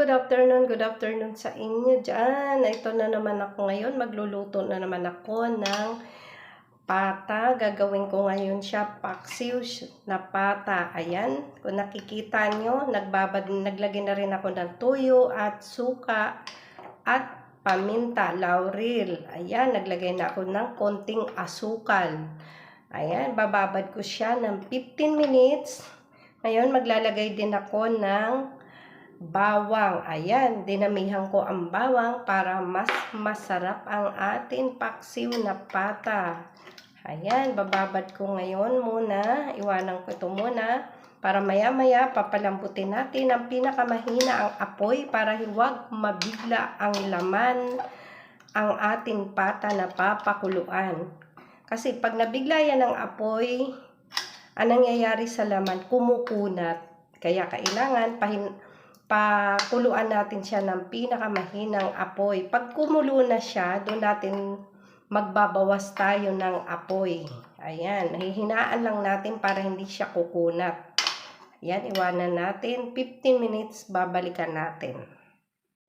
good afternoon, good afternoon sa inyo dyan. Ito na naman ako ngayon, magluluto na naman ako ng pata. Gagawin ko ngayon siya paksiw na pata. Ayan, kung nakikita nyo, nagbabad, naglagay na rin ako ng tuyo at suka at paminta, laurel. Ayan, naglagay na ako ng konting asukal. Ayan, bababad ko siya ng 15 minutes. Ngayon, maglalagay din ako ng bawang. Ayan, dinamihan ko ang bawang para mas masarap ang ating paksiw na pata. Ayan, bababad ko ngayon muna. Iwanan ko ito muna. Para maya-maya, papalambutin natin ang pinakamahina ang apoy para huwag mabigla ang laman ang ating pata na papakuluan. Kasi pag nabigla yan ng apoy, ang nangyayari sa laman, kumukunat. Kaya kailangan pahin pakuluan natin siya ng pinakamahinang apoy. Pag kumulo na siya, doon natin magbabawas tayo ng apoy. Ayan, nahihinaan lang natin para hindi siya kukunat. Ayan, iwanan natin. 15 minutes, babalikan natin.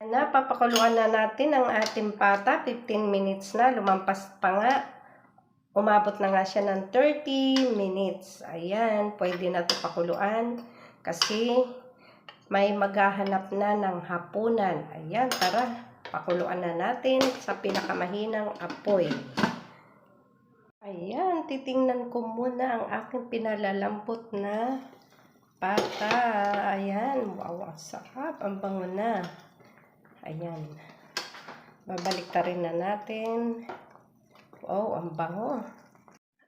Na, papakuluan na natin ang ating pata. 15 minutes na, lumampas pa nga. Umabot na nga siya ng 30 minutes. Ayan, pwede na ito pakuluan. Kasi may maghahanap na ng hapunan. Ayan, tara, pakuluan na natin sa pinakamahinang apoy. Ayan, titingnan ko muna ang aking pinalalambot na pata. Ayan, wow, ang sarap. Ang bango na. Ayan. Babalik rin na natin. Wow, ang bango.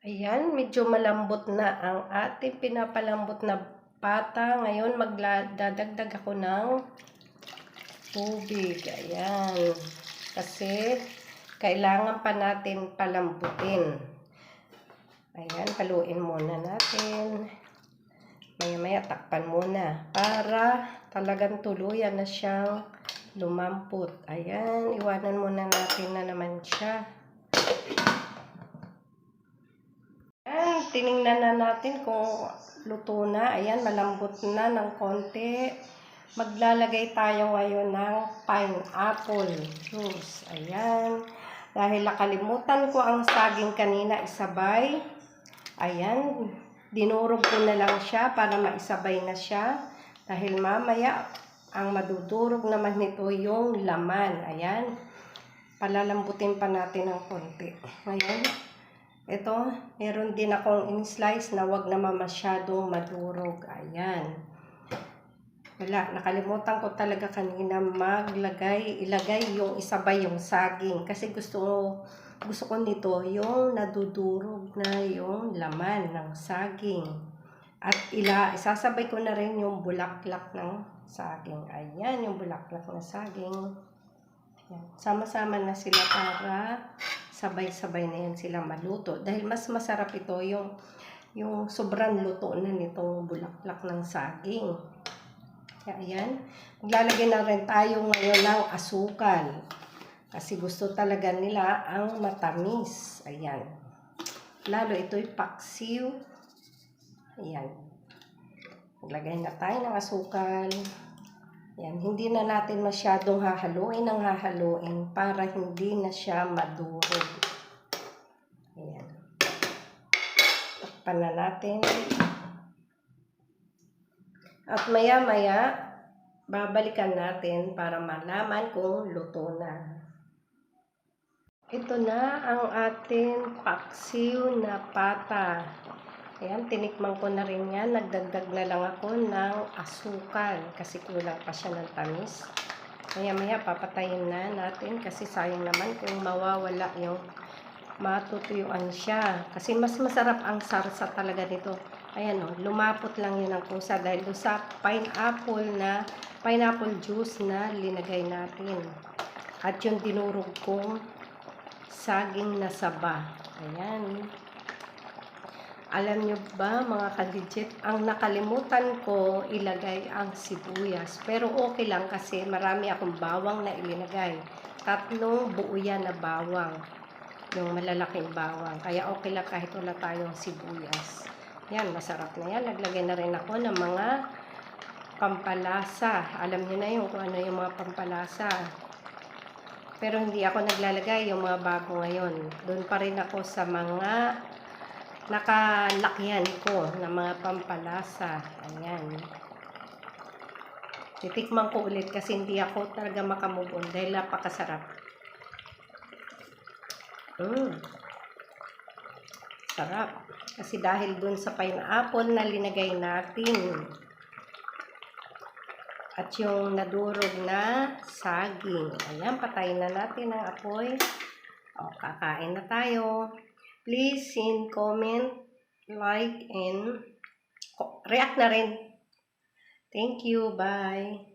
Ayan, medyo malambot na ang ating pinapalambot na pata. Ngayon, magdadagdag ako ng tubig. Ayan. Kasi, kailangan pa natin palambutin. Ayan, paluin muna natin. Maya-maya, takpan muna. Para talagang tuluyan na siyang lumampot. Ayan, iwanan muna natin na naman siya. Ayan, tiningnan na natin kung luto na. Ayan, malambot na ng konti. Maglalagay tayo ngayon ng pineapple juice. Ayan. Dahil nakalimutan ko ang saging kanina isabay. Ayan. Dinurog ko na lang siya para maisabay na siya. Dahil mamaya, ang madudurog naman nito yung laman. Ayan. Palalambutin pa natin ng konti. Ngayon, ito, meron din akong in-slice na wag naman masyadong madurog. Ayan. Wala, nakalimutan ko talaga kanina maglagay, ilagay yung isabay yung saging. Kasi gusto ko, gusto ko nito yung nadudurog na yung laman ng saging. At ila, isasabay ko na rin yung bulaklak ng saging. Ayan, yung bulaklak ng saging. Sama-sama na sila para sabay-sabay na yan sila maluto. Dahil mas masarap ito yung, yung sobrang luto na nitong bulaklak ng saging. Kaya ayan, maglalagay na rin tayo ngayon ng asukal. Kasi gusto talaga nila ang matamis. Ayan. Lalo ito'y paksiw. Ayan. Maglagay na tayo ng asukal. Ayan. Hindi na natin masyadong hahaluin ang hahaluin para hindi na siya madurog. Ayan. Takpan na natin. At maya-maya, babalikan natin para malaman kung luto na. Ito na ang ating paksiw na pata. Ayan, tinikman ko na rin yan. Nagdagdag na lang ako ng asukal kasi kulang pa siya ng tamis. Maya-maya, papatayin na natin kasi sayang naman kung mawawala yung matutuyuan siya. Kasi mas masarap ang sarsa talaga nito. Ayan o, lumapot lang yun ang kusa dahil sa pineapple na, pineapple juice na linagay natin. At yung dinurog kong saging na saba. Ayan. Alam nyo ba mga kadigit, ang nakalimutan ko ilagay ang sibuyas. Pero okay lang kasi marami akong bawang na ilinagay. Tatlong buo yan na bawang. Yung malalaking bawang. Kaya okay lang kahit wala tayong sibuyas. Yan, masarap na yan. Naglagay na rin ako ng mga pampalasa. Alam niyo na yun kung ano yung mga pampalasa. Pero hindi ako naglalagay yung mga bago ngayon. Doon pa rin ako sa mga nakalakyan ko na mga pampalasa. Ayan. Titikman ko ulit kasi hindi ako talaga makamove dahil napakasarap. Mm. Sarap. Kasi dahil dun sa pineapple na linagay natin. At yung nadurog na saging. Ayan, patayin na natin ang apoy. O, kakain na tayo. Please in comment, like, and react na rin. Thank you. Bye.